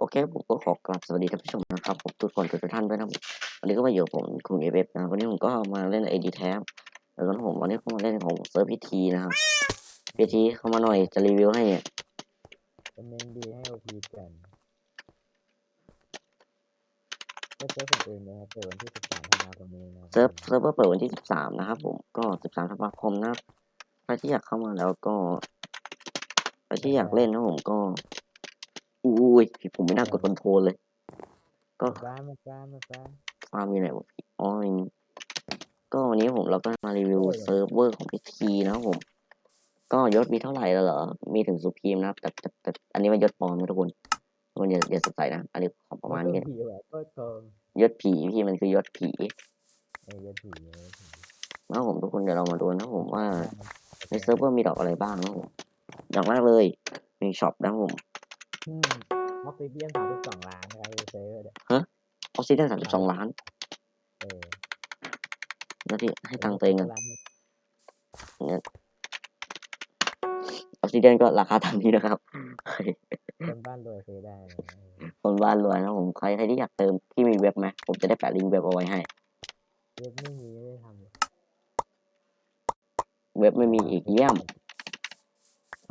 โอเคผมก็ขอกราบสวัสดีท่านผู้ชมนะครับผมทุกคนทุกท่านด้วยนะครับวันนี้ก็มาอยู่กับผมคุณเอเวฟนะวันนี้ผมก็มาเล่นไอดีแท็บแล้วก็ผมวันนี้ก็มาเล่นของเซิร์ฟพีทีนะครับพีทีเข้ามาหน่อยจะรีวิวให้เนี่ยเป็นเมนดีให้โอพีกันก็เซิร์ฟผมเองนะครับเปิดวันที่13ธันวาคมนี้นะครับเซิร์ฟเซิร์ฟเวอร์เปิดวันที่13นะครับผมก็13ธันวาคมนะครับใครที่อยากเข้ามาแล้วก็ใครที่อยากเล่นนะผมก็ อุ้ยผมไม่น่ากดคอนโทรลเลย ก็มาบ้านมาบ้านมาบ้านฟาร์มอยู่ไหนวะพี่อ๋ออย่างงี้ก็วันนี้ผมเราก็มารีวิวเซิร์ฟเวอร์ของพีทีนะครับผม ก็ยศมีเท่าไหร่แล้วเหรอ มีถึงสุพีมนะครับแต่แต่แต่อันนี้มันยศปลอมนะทุกคนทุกคนอย่าอย่าสงสัยนะ อันนี้ของประมาณนี้ผีแบบก็โกงยศผีพี่มันคือยศผีเอ้ยอย่าผีอย่าผีนะครับผมทุกคนเดี๋ยวเรามาดูนะครับผมว่า ในเซิร์ฟเวอร์มีดอกอะไรบ้างนะครับผมอย่างแรกเลยมีช็อปนะครับผม อืมออฟฟิเดียนสามสิบสองล้านนะครับเซิร์ฟเนี่ยออสซิเดนสามสิบสองล้านเออแล้วที่ให้ตังค์ตัวเองกันล้านหนึ่งออสซิเดนก็ราคาตามนี้นะครับ คนบ้านรวยซื้อได้นะเออคนบ้านรวยนะครับผมใครใครที่อยากเติมที่มีเว็บไหมผมจะได้แปะลิงก์เว็บเอาไว้ให้ เว็บไม่มีไม่ได้ทำเลยเว็บไม่มีอีกเยี่ยม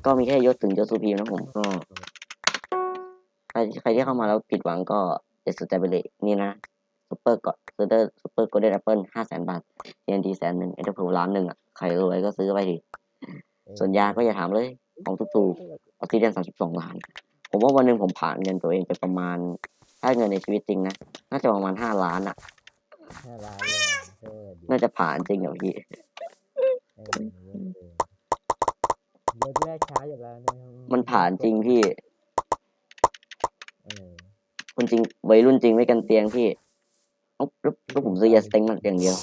ก็มีแค่ยศถึงยศสุพีมนะผมก็ใค รใครที่เข้ามาแล้วผิดหวังก็จะสนใจไปเลยนี่นะซูเปอร์กอดซูเปอร์ซูเปอร์โกลเด้นแอปเปิลห้าแสนบาท TNT แสนหนึ่งเอ็นเตอร์เพลล้านหนึ่งอะใครรวยก็ซื้อไปดิเออส่วนยาก็อย่าถามเลยของถูกๆออสซิเดนสามสิบสองล้าน ผมว่าวันหนึ่งผมผ่านเงินตัวเองไปประมาณ ถ้าเงินในชีวิตจริงนะ น่าจะประมาณห้าล้านอะห้าล้านเลยเออดีน่าจะผ่านจริงเหรอพี่เออเออเออเว็บแรกช้าอยู่แล้วนะครับมันผ่านจริงพี่เออ คนจริงวัยรุ่นจริงไม่กันเตียงพี่เอ้าแล้วแล้วผมซื้อยาสเต็งมันอย่างเดียว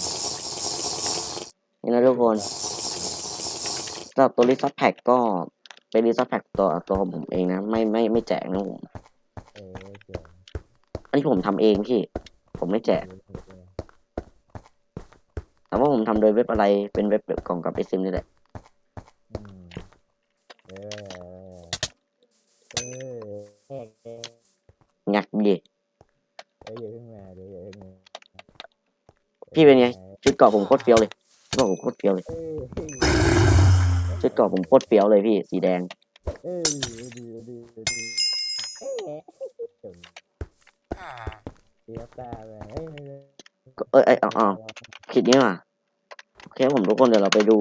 นี่นะทุกคนสำหรับตัวรีซับแพ็กก็เป็นรีซับแพ็กตัวตัวของผมเองนะ ไม่ไม่ไม่แจกนะผมเออเจ๋งอันนี้ผมทำเองพี่ ผมไม่แจกเออเออแต่ว่าผมทำโดยเว็บอะไรเป็นเว็บแบบกล่องกับไอซิมนี่แหละ อืมเออเออแอกเออ งักดิ เอออย่าเพิ่งมาเดี๋ยวอย่าเพิ่งมา พี่เป็นไงชุดเกาะผมโคตรเฟี้ยวเลยชุดเกาะผมโคตรเฟี้ยวเลยชุดเกาะผมโคตรเฟี้ยวเลยพี่สีแดงเออดีดีดีดีเอ๊ะเจ๋งเสียตาเลยเอ้ยก็เอ้ยเอ้ยอ๋อคิดนี้ว่ะโอเคผมทุกคนเดี๋ยวเราไปดู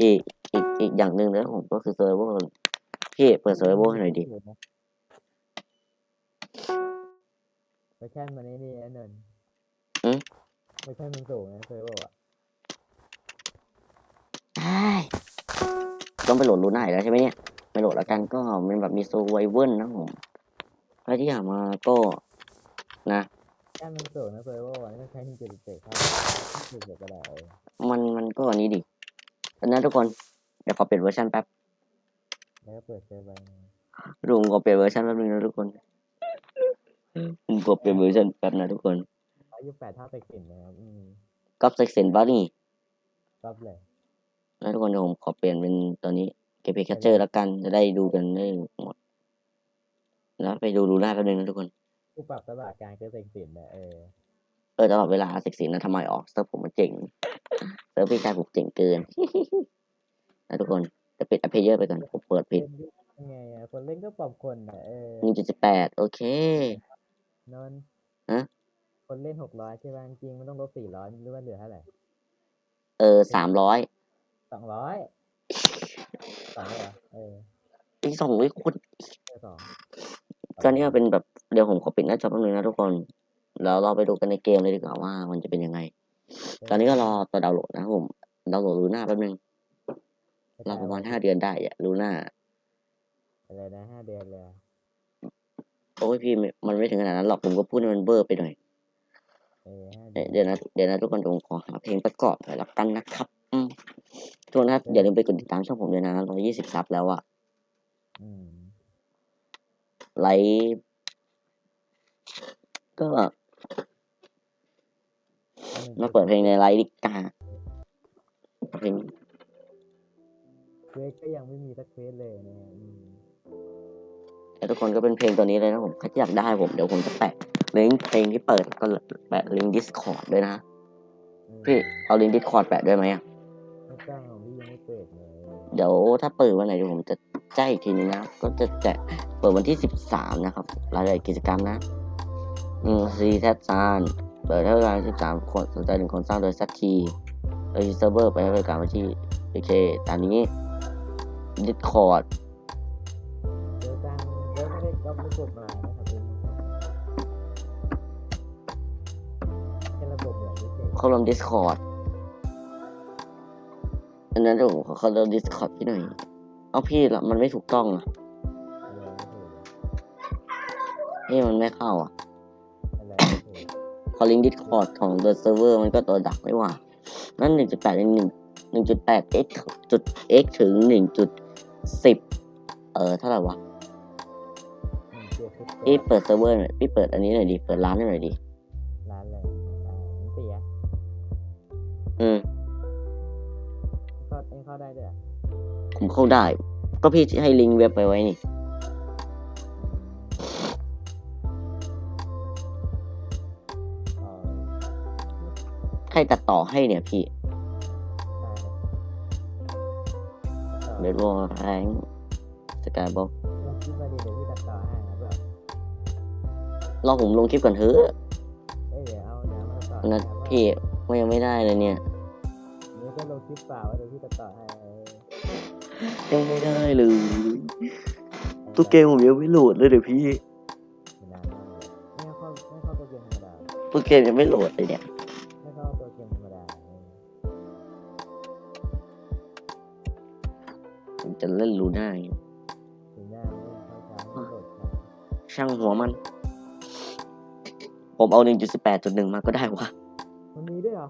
อีกอีกอีกอย่างหนึ่งนะผมก็คือเซิร์ฟเวอร์พี่เปิดเซิร์ฟเวอร์ให้หน่อยดิเวอร์ชันมันนี่นี่นะนนท์อื มเวอร์ชันมันสูงนะเคยบอกอะใช่ต้องไปโหลดรูน่าอีกแล้วใช่ไหมเนี่ยไม่โหลดแล้วกันก็มันแบบมีโซไวเวิร์นะผมใครที่อยากมาก็นะแค่มันสูงนะเคยบอกว่าใช้หนึ่งจุดเจ็ดครับจุดเจ็ดก็ได้เออมันมันก็อันนี้ดิอันนั้นทุกคนเดี๋ยวขอเปลี่ยนเวอร์ชันแป๊บแล้วก็เปิดเซฟไว้ลุงขอเปลี่ยนเวอร์ชันแป๊บนึงนะทุกคนผมขอเปลี่ยนเวอร์ชันแป๊บนะทุกคน อายุแปดเท่าไปกลิ่นนะครับอืมก๊อปเซ็กเซนบ้านี่รับเลยนะทุกคนเดี๋ยวผมขอเปลี่ยนเป็นตอนนี้เก็บเพแคเจอร์แล้วกันจะได้ดูกันได้หมด แล้วไปดูรูน่าแป๊บนึงนะทุกคน ผู้ปรับตลาดกลางก็เซ็งสินนะเออเออตลอดเวลาเซ็กซี่นะทำไมออกเซิร์ฟผมมันเจ๋งเซิร์ฟพี่ชายผมเจ๋งเกิน นะทุกคนจะปิดอเพเยอร์ไปก่อนผมเปิดผิดเล่นยังไงอะคนเล่นก็ปรับคนนะเออหนึ่งจุดสิบแปดโอเคนนท์ฮะ คนเล่นหกร้อยใช่ไหมจริงๆมันต้องลบสี่ร้อยหรือว่าเหลือเท่าไหร่เออสามร้อยสองร้อยสองเหรอเอออีกสองวิคุณเออสองตอนนี้เป็นแบบเดี๋ยวผมขอปิดหน้าจอแป๊บนึงนะทุกคน แล้วเราไปดูกันในเกมเลยดีกว่าว่ามันจะเป็นยังไง ตอนนี้ก็รอตัวดาวน์โหลดนะครับผมดาวน์โหลดรูน่าแป๊บนึงรอประมาณห้าเดือนได้อะรูน่าอะไรนะห้าเดือนเลยอะโอ้ยพี่ไม่มันไม่ถึงขนาดนั้นหรอกผมก็พูดให้มันเบอร์ไปหน่อย เออห้าเดี๋เดืยอวนเดี๋ยวนะเดี๋ยวนะทุกคนผมขอหาเพลงประกอบหน่อยละกันนะครับอืมทุกคนครับอย่าลืมไปกดติดตามช่องผมด้วยนะร้อยยี่สิบซับแล้วอะอืมไลฟ์ก็มาเปิดเพลงในไลฟ์ดิกาเพลงเควสก็ยังไม่มีสักเควสเลยนะอืมแล้วทุกคนก็เป็นเพลงตัวนี้เลยนะผมใครที่อยากได้ผมเดี๋ยวผมจะแปะ ลิงก์เพลงที่เปิดก็แปะลิงก์ Discord ด้วยนะ พี่เอาลิงก์ Discord แปะด้วยไหมอะไม่ต้องพี่ยังไม่เปิดเลยเดี๋ยวถ้าเปิดวันไหนเดี๋ยวผมจะแจ้งอีกทีนึงนะ ก็จะแจกเปิดวันที่13นะครับ รายละเอียดกิจกรรมนะ อืมซีแทซานเปิดให้บริการ13คนสนใจหนึ่งคนสร้างโดยซัตทีโดยเซิร์ฟเวอร์ไปให้บริการมาที่โอเคตอนนี้ Discord เดี๋ยวตังเดี๋ยวไม่ได้ก็ไม่กดมา เฉยเข้าร่วม Discord อันนั้นเดี๋ยวผมขอเข้าร่วม Discord พี่หน่อย เอาพี่ละมันไม่ถูกต้องอะอะไรไม่ถูกนี่มันไม่เข้าอะอะไรไม่ถูกพอลิงก์ Discord ของ The Server มันก็ตัวดักไม่ว่า นั่น 1.8ใน1 1.8 x จุด x ถึง 1.10 เออเท่าไหร่วะหนึ่งเจ็ดสิบพี่เปิดเซิร์ฟเวอร์หน่อยพี่เปิดอันนี้หน่อยดิ เปิดร้านให้หน่อยดิ อืมเข้าเองเข้าได้ด้วยเหรอผมเข้าได้ ก็พี่ให้ลิงก์เว็บไปไว้นี่อ๋อใครตัดต่อให้เนี่ยพี่ ได้เลยเดี๋ยวรอแรงสกายบอกลองคิดมาดิเดี๋ยวพี่ตัดต่อให้นะแบบรอผมลงคลิปก่อนเถอะเอ้ยเดี๋ยวเอาเดี๋ยวมาตัดต่อนะให้ว่าพี่มันยังไม่ได้เลยเนี่ย เดี๋ยวก็ลงคลิปเปล่าว่าเดี๋ยวพี่ตัดต่อให้เออยังไม่ได้เลยตัวเกมผมยังไม่โหลดเลยเดี๋ยวพี่นานมากเลยไม่เข้าไม่เข้าตัวเกมธรรมดาตัวเกมยังไม่โหลดเลยเนี่ยไม่เข้าตัวเกมธรรมดาเออผมจะเล่นลูน่าไงถึงหน้าไม่เข้าช้าไม่โหลดช้าช่างหัวมัน ผมเอา 1.18.1 มาก็ได้วะมันมีด้วยเหรอ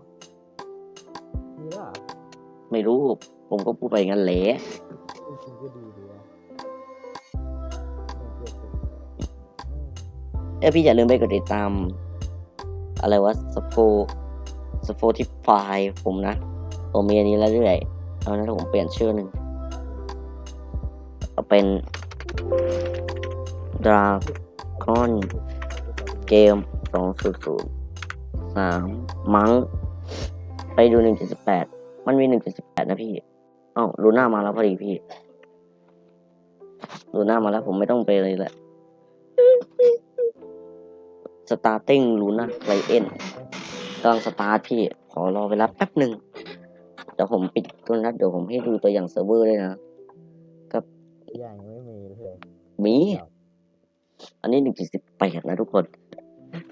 มีด้วยเหรอไม่รู้ ผมก็พูดไปงั้นแหละจริงๆก็ดีดีนะหนึ่งเจ็ดสิบอืมเอ้ยพี่อย่าลืมไปกดติดตาม อะไรวะสโฟสโฟที่ไฟผมนะผมมีอันนี้แล้วเรื่อยเอานะผมเปลี่ยนชื่อหนึ่งเอาเป็นดราก้อนเกมสองศูนย์ศูนย์สามมั้ง ไปดูหนึ่งจุดสิบแปดมันมีหนึ่งจุดสิบแปดนะพี่อ้าวลูน่ามาแล้วพอดีพี่ลูน่ามาแล้วผมไม่ต้องไปเลยแหละ starting ลูน่าไลเอ็นกำลังสตาร์ทพี่ ขอรอเวลาแป๊บหนึ่งเดี๋ยวผมปิดตัวนัดเดี๋ยวผมให้ดูตัวอย่างเซิร์ฟเวอร์ด้วยนะอย่างยังไม่มีเลยมี อันนี้หนึ่งจุดสิบแปดนะทุกคน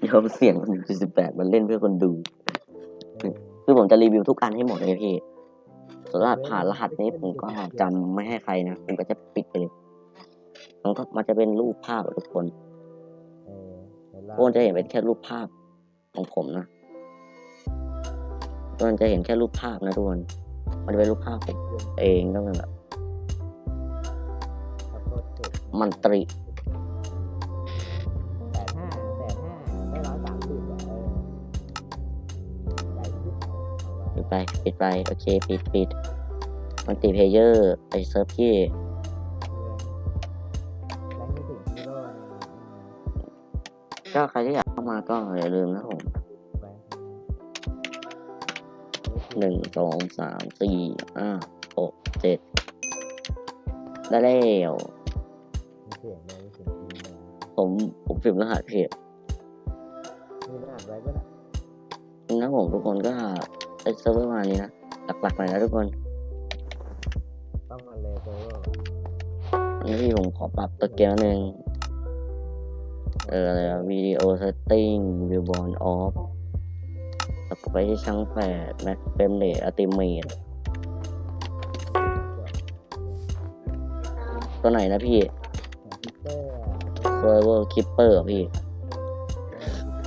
ยอมเสี่ยงหนึ่งจุดสิบแปดมันเล่นเพื่อคนดูเออ คือผมจะรีวิวทุกอันให้หมดเลยพี่ส่วนรหัสผ่านรหัสนี้ผมก็จำไม่ให้ใครนะผมก็จะปิดไปเลยมันก็มันจะเป็นรูปภาพอะทุกคนเออเดี๋ยวทุกคนจะเห็นเป็นแค่รูปภาพของผมนะทุกคนจะเห็นแค่รูปภาพนะทุกคนมันจะเป็นรูปภาพผมเองก็เป็นแบบขอโทษเถอะมันตรี ไว้ปิดไป ปิดไป โอเค ปิดปิดมันติเพเยอร์ไปเซิร์ฟที่แรงไม่ถึงฮีโร่นะอืมก็ใครที่อยากเข้ามาก็อย่าลืมนะผมไปหนึ่งสองสามสี่ห้าหกเจ็ดได้แล้วมีเสียงเลยมีเสียงจริงเลยผมผมพิมพ์รหัสผิดมีรหัสไว้ป่ะน่ะนะผมทุกคนก็ ไอเซิร์ฟเวอร์มานี้นะหลักๆหน่อยนะทุกคนต้องมาเลยเซอร์เวอร์อันนี้พี่ผมขอปรับตัวเกมนิดนึงเอออะไรวิดีโอเซตติ้งวิวบอลออฟแล้วก็ไปที่ช่างแปดแม็กเฟมเรทอัติเมตตัวไหนนะพี่พิเตอร์เซอร์เวอร์คิปเปอร์พี่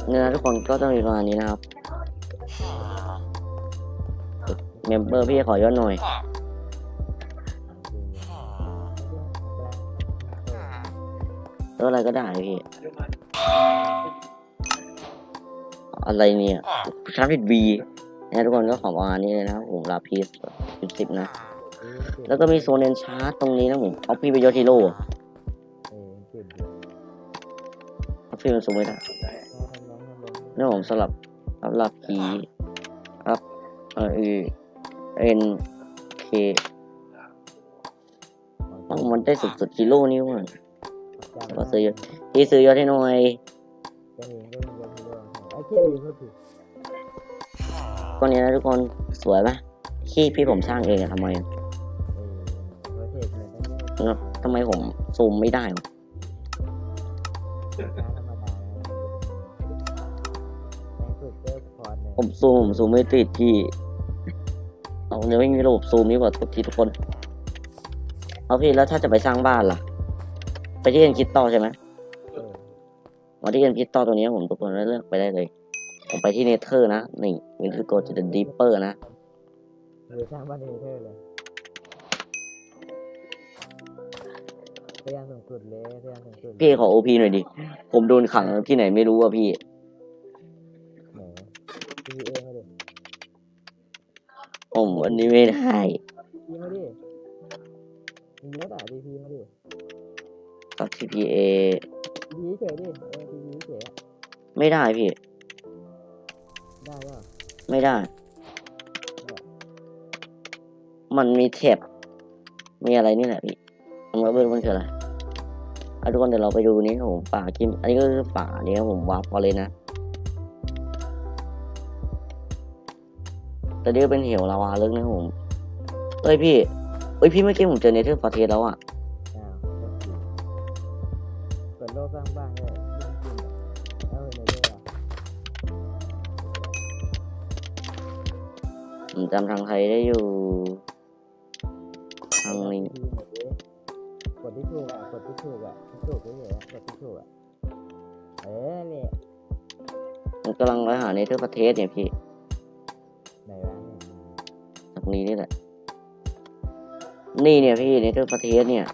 เนี่ยนะทุกคนก็ต้องมีประมาณนี้นะครับ เมมเบอร์พี่ขอยอดหน่อย แล้วอะไรก็ได้พี่ อะไรเนี่ยชาร์จบีนะทุกคนก็ขอประมาณนี้เลยนะครับผมลาพีสสิบสิบนะ แล้วก็มีโซนเลนชาร์จตรงนี้นะผมเอาพี่ไปยอดฮีโร่เออเกมติดอยู่พี่มันซูมไม่ได้นี่ผมสลับรับลักผีรับเออ เอ็นเคมันได้สุดสุดๆกิโลนิ้วอะก็ซื้อที่ซื้อยอดให้หน่อยจะเห็นก็มีกันด้วยไอ้เขี้ยวอยู่ก็ถือก้อนนี้นะทุกคนสวยปะขี้พี่ผมสร้างเองอะทำไมอะเออโรเทตเนี่ยต้องแล้วทำไมผมซูมไม่ได้วะช้าธรรมดาในสุดเจอคอนเนี่ยผมซูมผมซูมไม่ติดพี่ เอาเดี๋ยวไม่มีระบบซูมนี่กว่าทุกทีทุกคน เอาพี่แล้วถ้าจะไปสร้างบ้านล่ะ ไปที่เอ็นคิดต่อใช่ไหมเออมาที่เอ็นคิดต่อตัวนี้ผมทุกคนเลือกไปได้เลย ผมไปที่เนเธอร์นะนี่วินคือโกจิเดดีเปอร์นะหรือสร้างบ้านเอเธอร์เลยพยายามสูงสุดเลยพยายามสูงสุดเลยพี่ขอโอพีหน่อยดิ ผมโดนขังที่ไหนไม่รู้อะพี่ ผมวันนี้ไม่ได้พีมาดิมีรถอะ DP มาดิกับ TPA DP เฉยดิเออ DP เฉยอะไม่ได้พี่ ได้ก็ไม่ได้ มันมีแท็บมีอะไรนี่แหละพี่ผมก็ไม่รู้มันคืออะไรเอาทุกคนเดี๋ยวเราไปดูนี่ครับผมป่ากิมอันนี้ก็คือป่านี่ครับผมวาร์ปพอเลยนะ แต่นี่ก็เป็นเหวลาวาลึกนะครับผมเอ้ยพี่เอ้ยพี่เมื่อกี้ผมเจอเนเธอร์ฟอร์เทสแล้วอะอ้าวเปิดโลกสร้างบ้านเลยจริงๆอะแล้วเป็นไงผมจำทางไทยได้อยู่ ทางนี้กดที่ถูกอะกดที่ถูกอะที่ถูกเฉยๆอกดที่ถูกอะเออเนี่ยผมกำลังไปหาเนเธอร์ฟอร์เทสเนี่ยพี่ นี้นี่แหละ นี่เนี่ยพี่เนเธอร์ฟอร์เทสเนี่ย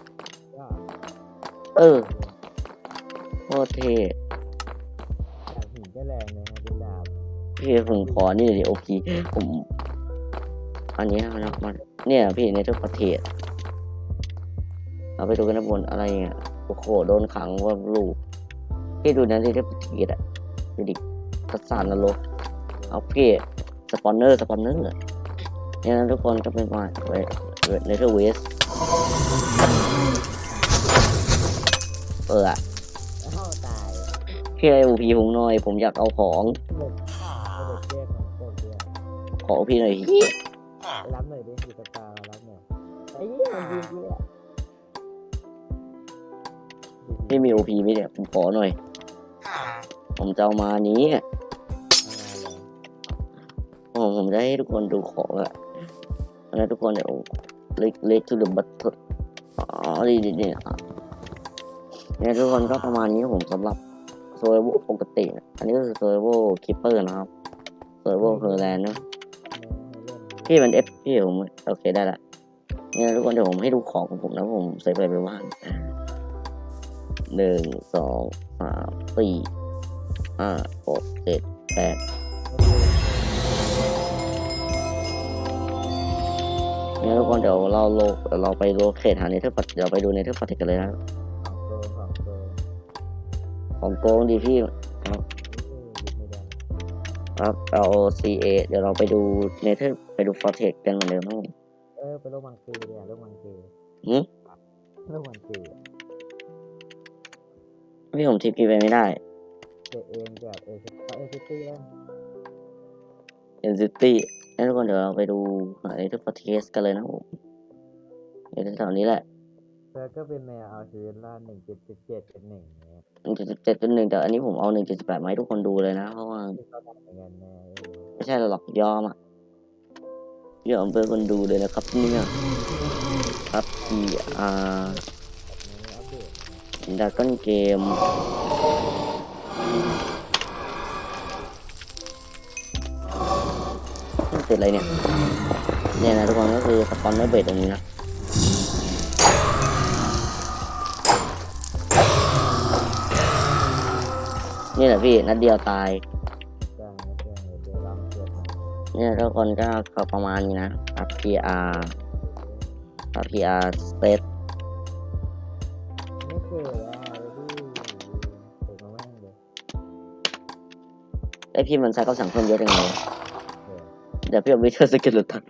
เออโคตรเท่หินก็แรงเลยนะเป็นดาบพี่ผมขอนี่เลยโอเคผม อันนี้นะมันเนี่ยพี่เนเธอร์ประเทศเราไปดูกันนะบนอะไรเนี่ยโอ้โหโดนขังว่าลูกพี่ดูนะเนเธอร์ประเทศอะดูดิกระสานนรกเอาพี่สปอนเนอร์สปอนเนอร์ นี่ยนะทุกคนก็เป็นมาเนเธอร์เวสเอออะแล้วเข้าตายพี่อะไรอูพีผมหน่อย ผมอยากเอาของเด็กเด็กเรียกของโคตรเยอะขอพี่หน่อยรับหน่อยดิสิตารับหน่อยไอ้เหี้ยมันยิงกูเลยอะไม่มีโอพีไม่เนี่ยผมขอหน่อย ผมจะเอามานี้อะผมผมจะให้ทุกคนดูของอะ แล้วทุกคนเดี๋ยวเล็กเล็กทุเดบัตอ๋อดีดีดีอะเนี่ยทุกคนก็ประมาณนี้ครับผมสำหรับโซเวอร์ปกตินะอันนี้ก็คือโซเวอร์คิปเปอร์นะครับโซเวอร์เฮอร์แลนด์นะพี่มันเอฟพี่ผมโอเคได้ละเนี่ยทุกคนเดี๋ยวผมให้ดูของของผมนะผมใส่ไปไปว่างหนึ่งสองสามสี่ห้าหกเจ็ดแปด เนี่ยทุกคนเดี๋ยวเราโลเดี๋ยวเราไปโลเคทหาเนเธอร์ปัตเดี๋ยวไปดูเนเธอร์ปัตกันเลยนะของโกงของโกงของโกงดีพี่นี่คือหยุดไม่ได้ครับ L O C A เดี๋ยวเราไปดูเนเธอร์ไปดูฟอร์เทคกันเหมือนเดิมนะผมเออไปโลกมังคีเลยอะโลกมังคีหืมโลกมังคีพี่ผมทีพีไปไม่ได้เจ็ดเองกับเอซิเอซิตี้แล้วเอ็นซิตี้ แล้วทุกคนเดี๋ยวเราไปดูหาเนเธอร์ฟอร์เทสกันเลยนะผมเดี๋ยวแถวๆนี้แหละเธอก็เป็นแนวเอาชีวิตรอดหนึ่งจุดสิบเจ็ดเป็นหนึ่งเนี่ยหนึ่งจุดเจ็ดจุดหนึ่งแต่อันนี้ผมเอาหนึ่งจุดสิบแปดมาให้ทุกคนดูเลยนะ เพราะว่าที่เขาทำเหมือนกันแน่ไม่ใช่หรอกยอมอะยอมเพื่อคนดูเลยนะครับเนี่ยครับ P R นี้อัปเดตดากอนเกม เป็ดอะไรเนี่ย เนี่ยนะทุกคนก็คือสปอนเนอร์เบ็ดตรงนี้นะนี่แหละพี่นัดเดียวตายเนี่ยทุกคนก็ประมาณนี้นะอัพ PR อัพ PR เซตไม่เกิดอะไอพี่มันใช้คำสั่งเพิ่มเยอะจังเลย เออเดี๋ยวพี่เอาวิเทอร์สกิลหลุดทัน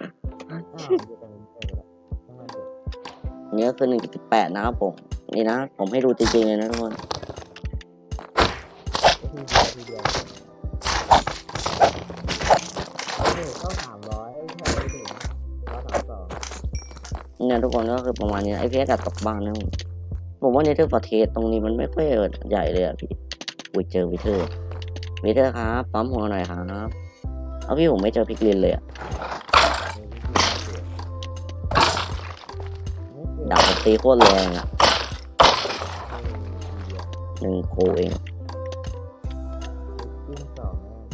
อ้าวมันจะเป็นเออละช่างมันเถอะอันนี้ก็คือหนึ่งจุดแปดนะครับผม นี่นะ ผมให้ดูจริงๆเลยนะทุกคนก็ทีเดียวทีเดียวโอเคเข้าสามร้อยเอ้ยใช่ไม่ถึงร้อยสามสองเนี่ยทุกคนก็คือประมาณนี้ไอพีเอสตกบ้านนะผมผมว่าเนเธอร์ประเทศตรงนี้มันไม่ค่อยใหญ่เลยอะพี่อุ้ยเจอวิเทอร์วิเทอร์ครับปั๊มหัวหน่อยครับ เอาพี่ผมไม่เจอพิกลินเลยอะดาบตีโคตรแรงอะหนึ่งโคเอง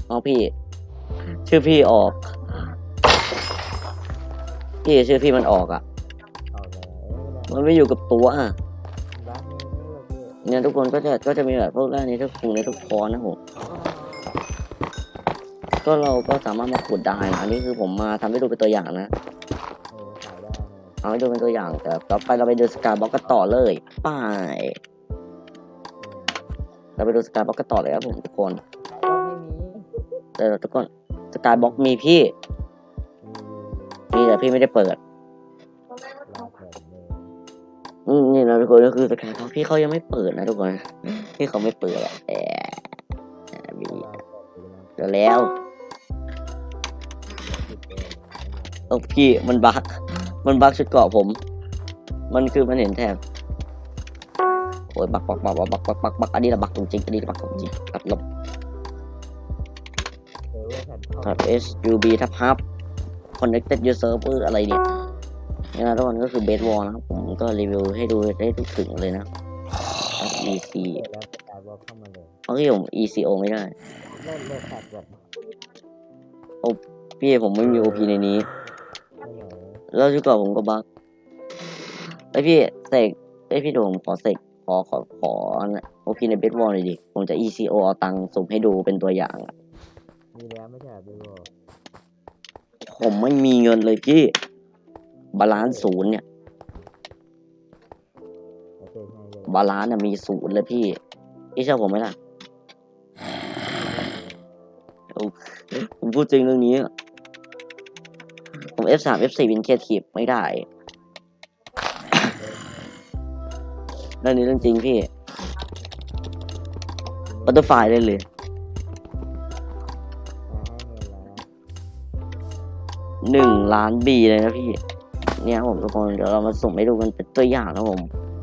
เอาพี่ ชื่อพี่ออก พี่ชื่อพี่มันออกอะมันไม่อยู่กับตัวอะเนี่ยทุกคนก็จะก็จะมีแบบพวกแร่นี้ทุกคุงในทุกคอนะผม ก็เราก็สามารถมาขุดได้นะอันนี้คือผมมาทำให้ดูเป็นตัวอย่างนะเอาให้ดูเป็นตัวอย่างแต่ต่อไปเราไปดูสกายบล็อกกันต่อเลยไป้ายเราไปดูสกายบล็อกกันต่อเลยครับผมทุกคนแต่ทุกคนสกายบล็อกมีพี่มีแต่พี่ไม่ได้เปิด อืมนี่นะทุกคนก็คือสกายบล็อกพี่เขายังไม่เปิดนะทุกคนพี่เขาไม่เปิดอะแต่มีเดี๋ยวแล้ว ออพี่มันบั๊กมันบั๊กชุดเกราะผม มันคือมันเห็นแถบโอ้ยบักบักบักบักบักบักบักบักอันนี้ละบักจริงๆอันนี้ละบักจริงๆตัดลบทับ S U B ทับ Hub Connected Your Server อะไรเนี่ยนี่นะทุกคนก็คือเบสวอลนะครับ ผมก็รีวิวให้ดูได้ทุกถึงเลยนะทับ E C แล้วกายบอกเข้ามาเลยเอาที่ผม E C O ไม่ได้เล่นเล่นตัดแบบพี่ผมไม่มี O P ในนี้ไม่เหนอ แล้วชุดเกราะผมก็บักไอยพี่เสกไอยพี่โดมขอเสกขอขอขอโอพีในเบสวอลหน่อยดิผมจะ E C O เอาตังค์สุ่มให้ดูเป็นตัวอย่างอะมีแล้วไม่ใช่เหรอพี่บอกผมไม่มีเงินเลยพี่บาลานซ์ศูนย์เนี่ยโอเคให้เลยบาลานซ์น่ะมีศูนย์เลยพี่พี่เชื่อผมไหมล่ะผมพูดจริงเรื่องนี้อะผม F3 F4 วินเคทีฟไม่ได้ เรื่องนี้เรื่องจริงพี่บัตเตอร์ไฟได้เลย หนึ่งล้านบีเลยนะพี่ เนี่ยผมทุกคน เดี๋ยวเรามาสุ่มให้ดูกันเป็นตัวอย่างนะผม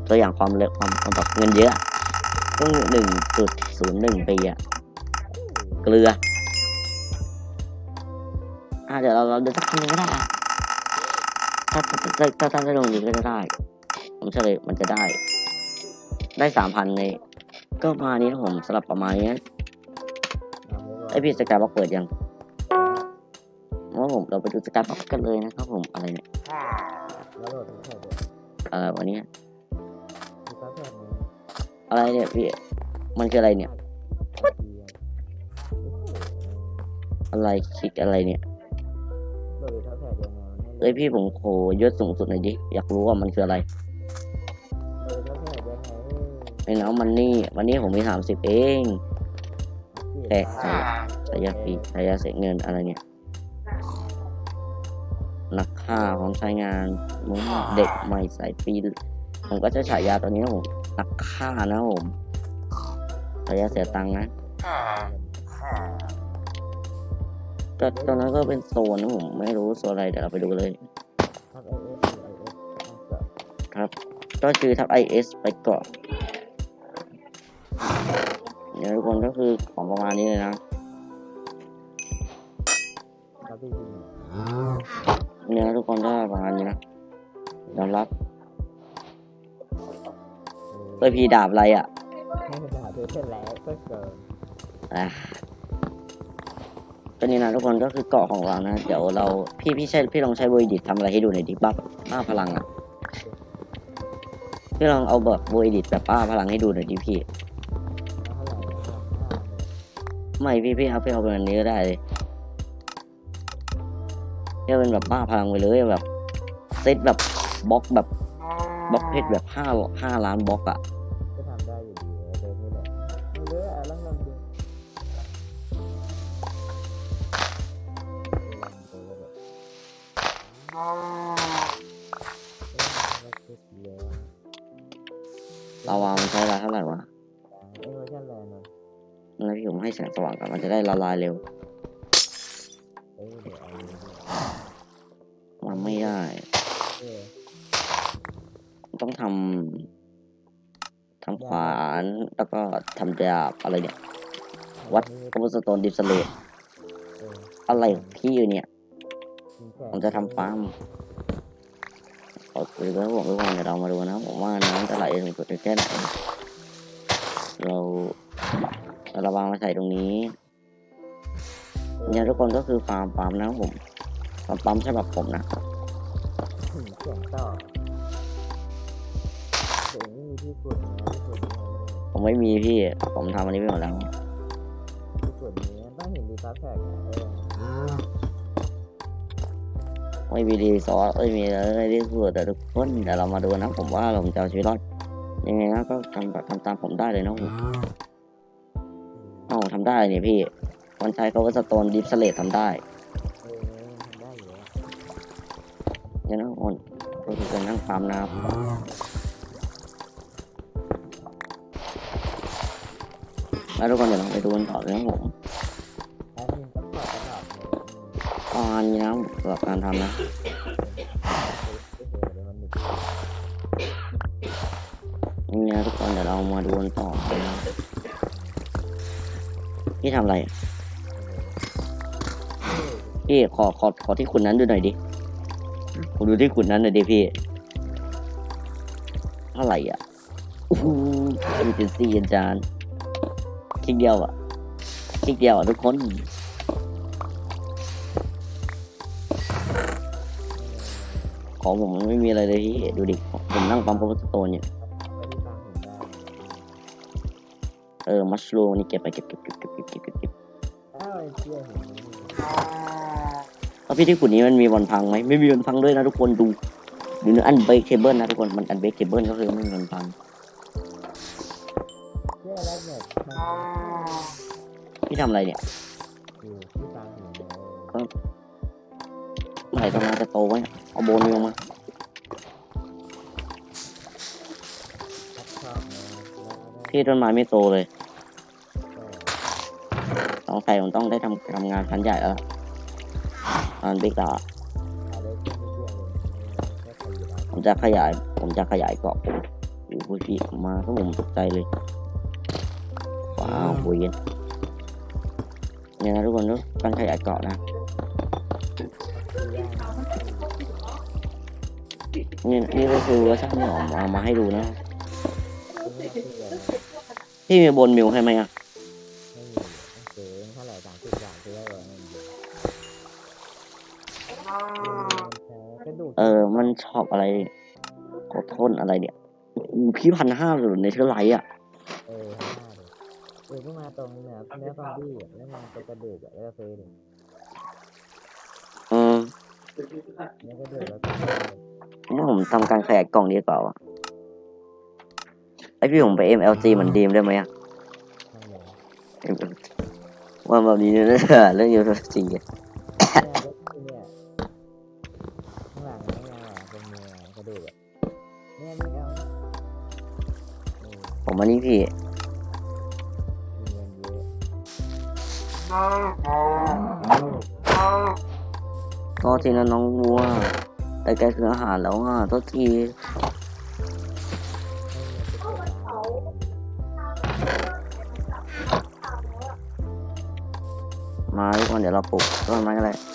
ตัวอย่างความเร็วความความแบบเงินเยอะต้องหนึ่งจุดศูนย์หนึ่งปีอะเกลือ อะเดี๋ยวเราเราเดี๋ยวสักทีนึงก็ได้อะถ้าถ้าถ้าถ้าถ้าได้ลงนี้ก็จะได้ ผมเฉลยมันจะได้ ได้สามพันในก็ประมาณนี้นะผมสำหรับประมาณนี้นะไอพี่สกายบล็อกเปิดยังว่าผมเราไปดูสกายบล็อกกันเลยนะครับผมอะไรเนี่ยอะไรวันนี้มีแค่แค่นี้อะไรเนี่ยพี่มันคืออะไรเนี่ย อะไรคลิกอะไรเนี่ย โหลดถึงแค่แค่เดียวไงมันไม่เอ้ยพี่ผมโคยศสูงสุดหน่อยดิ อยากรู้ว่ามันคืออะไรโหลดถึงแค่แค่เดียวไงไอ้น้องมันนี่วันนี้ผมมีสามสิบเองเอ้ยแตะสายาฟีสายาเสียเงินอะไรเนี่ยนักฆ่าพร้อมใช้งานมุมเด็กใหม่สายปีผมก็จะฉายาตัวนี้นะผมนักฆ่านะผมฉายาเสียตังค์นะ ก็ตอนนั้นก็เป็นโซนนะผมไม่รู้โซนอะไรเดี๋ยวเราไปดูเลย ครับไอเอสไอเอสต้องเกิดก็คือทับ IS ไปก่อนเนี่ยทุกคนก็คือของประมาณนี้เลยนะครับพี่พี่เนี่ยทุกคนก็ประมาณนี้นะยอมรับเฮ้ยพี่ดาบอะไรอะให้มันด่าด้วยเช่นแล้วก็เกิน อะ ก็นี่นะทุกคนก็คือเกาะของเรานะ เดี๋ยวเราพี่พี่ใช่พี่ลองใช้เวอร์ดิททำอะไรให้ดูหน่อยดิบ้าบ้าพลังอะพี่ลองเอาแบบเวอร์ดิทแบบบ้าพลังให้ดูหน่อยดิพี่ไม่พี่พี่เอาพี่เอาเป็นอันนี้ก็ได้เลยพี่เอาเป็นแบบบ้าพลังไปเลยแบบเซตแบบบล็อกแบบบล็อกเพชรแบบห้าห้าล้านบล็อกอะ ลาวามันใช้เวลาเท่าไหร่วะไอ้เวอร์ชันอะไรนะงั้นพี่ผมให้แสงสว่างกันมันจะได้ละลายเร็วมันไม่ได้ต้องทำทำขวานแล้วก็ทำดาบอะไรเนี่ย วัด คอมพิวเสโตนดิสเลตอะไรพี่อยู่เนี่ย ผมจะทำฟาร์มขอคุยกับผมทุกคนเดี๋ยวเรามาดูนะผมว่าน้ำจะไหลถึงจุดแค่ไหนเราเราระวังมาใส่ตรงนี้เนี่ยทุกคนก็คือฟาร์มปั๊มนะครับผมฟาร์มปั๊มฉบับผมนะถึงเสียงต่อเสียงไม่มีที่กดนะที่กดนี้เลยผมไม่มีพี่ ผมทำอันนี้ไปหมดแล้วที่กดนี้ต้องเห็นดีซับแท็กนะเออ ไม่มีดีซอสเอ้ยมีอะไรที่สุดแต่ทุกคนเดี๋ยวเรามาดูนะผมว่าผมจะเอาชีวิตรอดยังไงนะก็ทำแบบทำตามผมได้เลยนะผมเอ้าทำได้เนี่ยพี่วันใช้เขาก็สโตนดิฟสเลตทำได้เออทำได้อยู่แล้วเนี่ยนะคนก็คือการนั่งฟาร์มนะครับแล้วทุกคนเดี๋ยวเราไปดูกันต่อเลยนะผม มตอนนี้นะสำหรับการทำนะเนี่ยทุกคนเดี๋ยวเรามาดูกันต่อนะพี่ทำอะไรพี่ขอขอขอที่คุณนั้นดูหน่อยดิผมดูที่คุณนั้นหน่อยดิพี่เท่าไหร่อะอู้หูมีเป็นสี่อาจารย์คลิกเดียวอะคลิกเดียวอะทุกคน ของผมมันไม่มีอะไรเลยพี่ดูดิผมนั่งปั๊มโปรสโตนเนี่ยไปที่ฟังผมได้เออมัชลูมนี่เก็บไปเก็บเก็บเก็บเก็บเก็บเก็บเก็บเก็บอ้าวไอ้เชี่ยเห็นไหมนี่แล้วพี่ที่ขุนนี้มันมีวันพังไหมไม่มีวันพังด้วยนะทุกคนดูดูเนื้ออันเบรกเคเบิลนะทุกคนมันอันเบรกเคเบิลก็คือไม่มีวันพังเชี่ยแล้วเนี่ยมันพี่ทำอะไรเนี่ย อยู่ที่ฟังผมเลยเมื่อไหร่ตอนจะโตไหมเอาโบนลงมาพี่ต้นไม้ไม่โตเลยเออต้องใส่ผมต้องได้ทำทำงานชั้นใหญ่แล้วอันเบรกดาหาได้ขึ้นนิดเดียวเลยแค่ขยี้ได้ผมจะขยาย ผมจะขยายเกาะผมโอ้โหพี่มาถ้าผมตกใจเลย ว้าวเวียนเนี่ยนะทุกคนทุกการขยายเกาะนะ นี่นี่ก็คือเวอร์ชันที่ผมเอามาให้ดูนะไม่มีไม่มีพี่มีบนมิวให้ไหมอะไม่มีเสือเท่าไหร่สามสิบบาทซื้อได้เลยไม่มีกระดูกเออ มันชอบอะไรขอโทษอะไรเนี่ยโอ้โหพี่พันห้าหรือในเทอร์ไลท์อะเออห้าเลยเออก็มาตรงเนื้อเนื้อซอมบี้อะแล้วมาตัวกระดูกอะแล้วก็เฟยเลยเออเนื้อกระดูกแล้วก็เฟยนี่ผมทำการขยายกล่องดีกว่าวะไอพี่ผมไป MLG เหมือนดีมได้ไหมอะทำเลย MLG ว่าแบบนี้เนี่ยเรื่อง MLG อะเนี่ยก็คือเนี่ยข้างหลังข้างหลังอะเป็นเนื้อกระดูกอะเนี่ยนี่เอาเออผมมานี่พี่มีเงินเยอะ โทษทีนะน้องวัว แต่แกคืออาหารแล้วอะโทษทีมานมาทุกคนเดี๋ยวเราปลูกต้นไม้กันเลยไ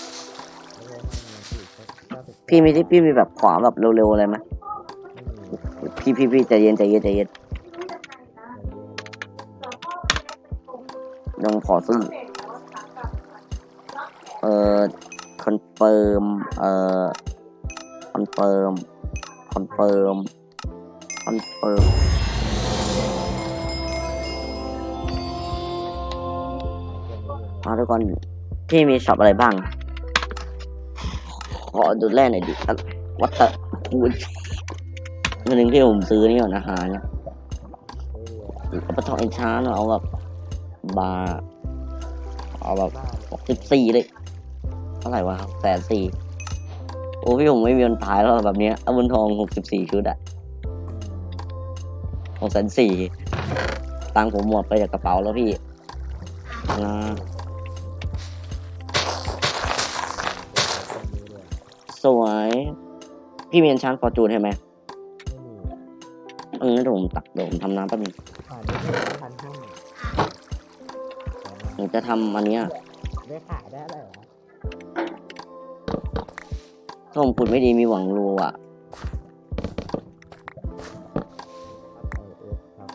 ม่ได้ให้เงินสี่เก้าสิบพี่มีที่พี่มีแบบขวาแบบเร็วๆอะไรไหมพี่พี่พี่ใจเย็นใจเย็นใจเย็นแล้วเงินเยอะยังขอซื้อเอ่อ คอนเฟิร์มเอ่อคอนเฟิร์มคอนเฟิร์มคอนเฟิร์มมาทุกคนพี่มีช็อปอะไรบ้าง ขอดูแรกหน่อยดิวัตเตอร์คูณอันหนึ่งที่ผมซื้อนี่ก่อนอาหารเนี่ยเอาไปทอดไอ้ช้าเนะเอาแบบบาร์เอาแบบสิบสี่เลย ท่าไหร่วะแสนสี่โอ้พี่ผมไม่มีวันตายแล้วแบบเนี้ยเอาบนทองหกสิบสี่ชุดอะหกแสนสี่ตังค์ผมหมดไปจากกระเป๋าแล้วพี่นะต้นนี้ด้วยสวย พี่มีเอนชานฟอร์จูนใช่ไหมไม่มีเออเดี๋ยวผมตักเดี๋ยวผมทำน้ำแป๊บนึงผ่านได้แค่พันห้าผมจะทำอันเนี้ยได้ขายได้อะไรวะ ถ้าผมขุดไม่ดีมีหวังรูอะเอฟครับ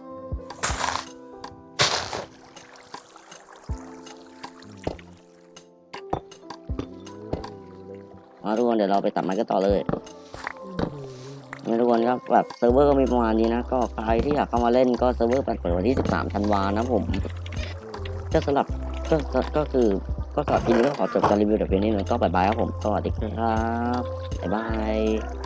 อืมาทุกคนเดี๋ยวเราไปตัดไม้กันต่อเลยนะทุกคนครับแบบเซิร์ฟเวอร์ก็มีประมาณนี้นะ ก็ใครที่อยากเข้ามาเล่นก็เซิร์ฟเวอร์เปิดวันที่ 13 ธันวานะผมก็สำหรับก็ก็คือ ก็สำหรับทีนี้ก็ขอจบการรีวิวแต่เพียงนี้เลยก็บายบายครับผมสวัสดีครับบ๊ายบาย